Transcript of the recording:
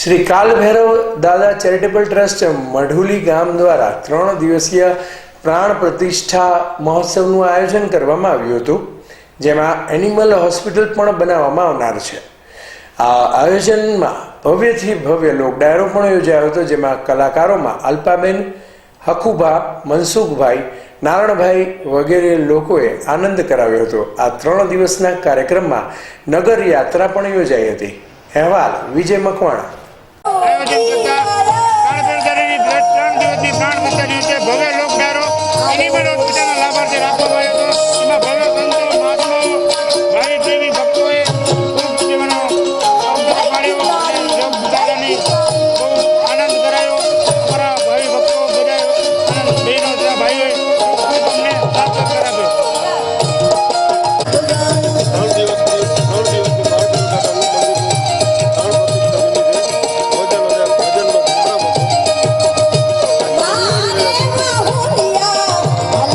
શ્રી કાલભૈરવ દાદા charitable trust મઢુલી ગામ દ્વારા ત્રણ દિવસીય પ્રાણ પ્રતિષ્ઠા મહોત્સવનું આયોજન કરવામાં આવ્યું હતું, જેમાં એનિમલ હોસ્પિટલ પણ બનાવવામાં આવનાર છે. આ આયોજનમાં ભવ્યથી ભવ્ય લોક ડાયરો પણ યોજાયો હતો, જેમાં કલાકારોમાં અલ્પાબેન હકુભા મનસુખભાઈ, નારણભાઈ વગેરે લોકોએ આનંદ કરાવ્યો હતો. આ ત્રણ દિવસના કાર્યક્રમમાં નગર યાત્રા પણ યોજાઈ હતી. અહેવાલ વિજય મકવાણા. આયોજન કરતા? પ્લેટ ત્રણ દિવસની લાભાર્થી રાખવામાં